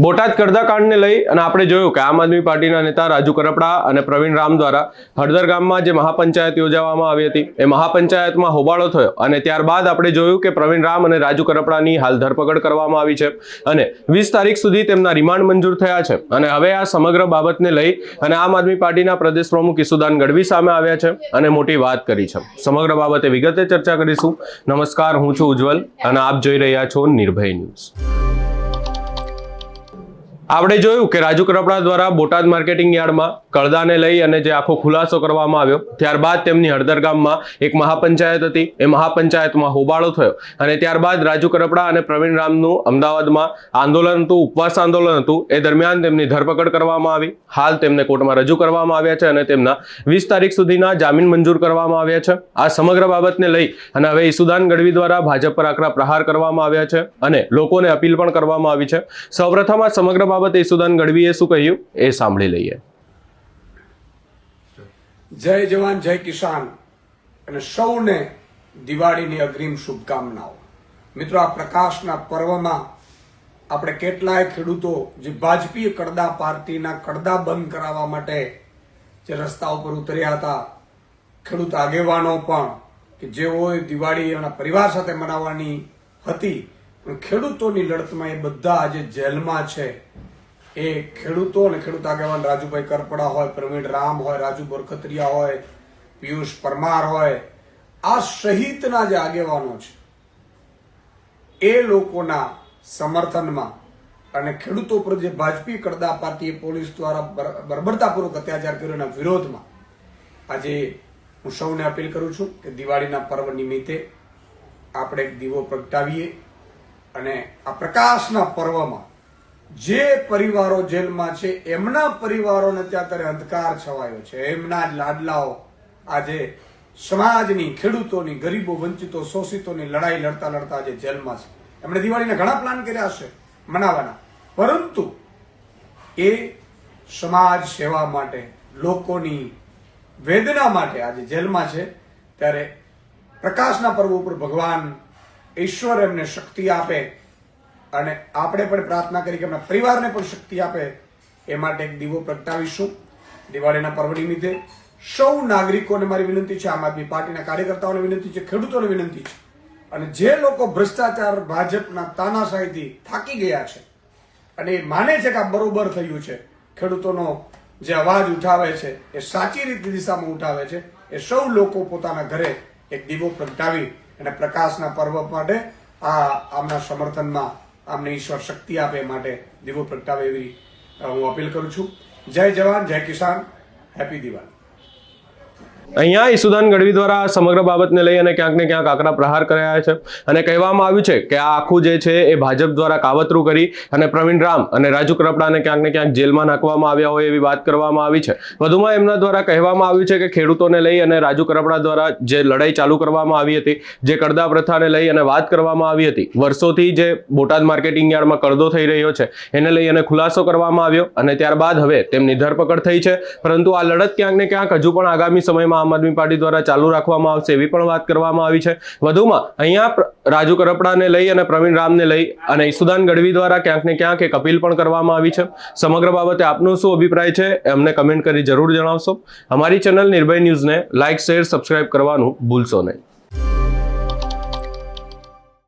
બોટાદ કરદાકાંડને લઈ અને આપણે જોયું કે આમ આદમી પાર્ટીના નેતા રાજુ કરપડા અને પ્રવીણ રામ દ્વારા હળદર ગામમાં જે મહાપંચાયત યોજાવામાં આવી હતી, એ મહાપંચાયતમાં હોબાળો થયો અને ત્યારબાદ આપણે જોયું કે પ્રવીણ રામ અને રાજુ કરપડાની હાલ ધરપકડ કરવામાં આવી છે અને વીસ તારીખ સુધી તેમના રિમાન્ડ મંજૂર થયા છે. અને હવે આ સમગ્ર બાબતને લઈ અને આમ આદમી પાર્ટીના પ્રદેશ પ્રમુખ ઈસુદાન ગઢવી સામે આવ્યા છે અને મોટી વાત કરી છે. સમગ્ર બાબતે વિગતે ચર્ચા કરીશું. નમસ્કાર, હું છું ઉજ્જવલ અને આપ જોઈ રહ્યા છો નિર્ભય ન્યૂઝ. આપણે જોયું કે રાજુ કરપડા દ્વારા બોટાદ માર્કેટિંગ યાર્ડમાં કળદાને લઈ અને જે આખો ખુલાસો કરવામાં આવ્યો, ત્યારબાદ તેમની હળદર એક મહાપંચાયત હતી. એ મહાપંચાયતમાં હોબાળો થયો અને ત્યારબાદ રાજુ કરપડા અને પ્રવીણ રામનું અમદાવાદમાં આંદોલન હતું, ઉપવાસ આંદોલન હતું. એ દરમિયાન તેમની ધરપકડ કરવામાં આવી. હાલ તેમને કોર્ટમાં રજૂ કરવામાં આવ્યા છે અને તેમના વીસ તારીખ સુધીના જામીન મંજૂર કરવામાં આવ્યા છે. આ સમગ્ર બાબતને લઈ અને હવે ઈસુદાન ગઢવી દ્વારા ભાજપ પર આકરા પ્રહાર કરવામાં આવ્યા છે અને લોકોને અપીલ પણ કરવામાં આવી છે. સૌપ્રથમ આ સમગ્ર બાબતે ઈસુદાન ગઢવીએ શું કહ્યું? એ સાંભળી લઈએ. જય જવાન જય કિસાન. અને સૌને દિવાળીની અગ્રિમ શુભકામનાઓ. મિત્રો આ પ્રકાશના પર્વમાં આપણે કેટલાય ખેડૂતો જે ભાજપી કડદા પાર્ટીના કડદા બંધ કરાવવા માટે જે રસ્તા ઉપર ઉતર્યા હતા ખેડૂત આગેવાનો પણ કે જેઓએ દિવાળી એના પરિવાર સાથે મનાવવાની હતી પણ ખેડૂતોની લડતમાં એ બધા આજે જેલમાં છે. એ ખેડૂતો અને ખેડૂત આગેવાન રાજુભાઈ કરપડા હોય, પ્રવીણ રામ હોય, રાજુ બોરખત્રિયા હોય, પિયુષ પરમાર હોય, આ સહિતના જે આગેવાનો છે, એ લોકોના સમર્થનમાં અને ખેડૂતો પર જે ભાજપી કરદા પાર્ટીએ પોલીસ દ્વારા બરબરતાપૂર્વક અત્યાચાર કર્યો એના વિરોધમાં, આજે હું સૌને અપીલ કરું છું કે દિવાળીના પર્વ નિમિત્તે આપણે એક દીવો પ્રગટાવીએ અને આ પ્રકાશના પર્વમાં જે પરિવારો જેલમાં છે, એમના પરિવારોને ત્યાં અત્યારે અંધકાર છવાયો છે. એમના જ લાડલાઓ આજે સમાજની, ખેડૂતોની, ગરીબો, વંચિતો, શોષિતોની લડાઈ લડતા લડતા આજે જેલમાં છે. એમણે દિવાળીના ઘણા પ્લાન કર્યા હશે મનાવવાના પરંતુ એ સમાજ સેવા માટે, લોકોની વેદના માટે આજે જેલમાં છે. ત્યારે પ્રકાશના પર્વ ઉપર ભગવાન ઈશ્વર એમને શક્તિ આપે. અને આપણે પણ પ્રાર્થના કરી કે એમના પરિવારને પણ શક્તિ આપે એ માટે એક દીવો પ્રગટાવીશું. દિવાળીના પર્વ નિમિત્તે સૌ નાગરિકોને મારી વિનંતી છે, આમ આદમી પાર્ટીના કાર્યકર્તાઓને વિનંતી છે, ખેડૂતોને વિનંતી છે. અને જે લોકો ભ્રષ્ટાચાર ભાજપના તાનાશાહીથી થાકી ગયા છે અને એ માને છે કે આ બરોબર થયું છે, ખેડૂતોનો જે અવાજ ઉઠાવે છે, એ સાચી રીતે દિશામાં ઉઠાવે છે, એ સૌ લોકો પોતાના ઘરે એક દીવો પ્રગટાવી અને પ્રકાશના પર્વ માટે આ આમના સમર્થનમાં આમને ઈશ્વર શક્તિ આપે માટે દીવો પ્રગટાવે એવી હું અપીલ કરું છું. જય જવાન, જય કિસાન, હેપી દિવાળી. અહીંયા ઈસુદાન ગઢવી દ્વારા સમગ્ર બાબતને લઈ અને ક્યાંક ને ક્યાંક આકરા પ્રહાર કર્યા છે. અને કહેવામાં આવ્યું છે કે આ આખું જે છે એ ભાજપ દ્વારા કાવતરું કરી અને પ્રવીણ રામ અને રાજુ કરપડાને ક્યાંક ને ક્યાંક જેલમાં નાખવામાં આવ્યા હોય એવી વાત કરવામાં આવી છે. વધુમાં એમના દ્વારા કહેવામાં આવ્યું છે કે ખેડૂતોને લઈ અને રાજુ કરપડા દ્વારા જે લડાઈ ચાલુ કરવામાં આવી હતી, જે કરદા પ્રથાને લઈ અને વાત કરવામાં આવી હતી, વર્ષોથી જે બોટાદ માર્કેટિંગ યાર્ડમાં કરદો થઈ રહ્યો છે, એને લઈ અને ખુલાસો કરવામાં આવ્યો અને ત્યારબાદ હવે તેમની ધરપકડ થઈ છે. પરંતુ આ લડત ક્યાંક ને ક્યાંક હજુ પણ આગામી સમયમાં આમ આદમી પાર્ટી દ્વારા ચાલુ રાખવામાં આવશે એવી પણ વાત કરવામાં આવી છે. વધુમાં અહીંયા રાજુ કરપડાને લઈ અને પ્રવીણ રામને લઈ અને ઈસુદાન ગઢવી દ્વારા ક્યાંક ને ક્યાંક એક અપીલ પણ કરવામાં આવી છે. સમગ્ર બાબતે આપનો શું અભિપ્રાય છે અમને કમેન્ટ કરી જરૂર જણાવશો. અમારી ચેનલ નિર્ભય ન્યૂઝને લાઇક શેર, સબસ્ક્રાઇબ કરવાનું ભૂલશો નહીં.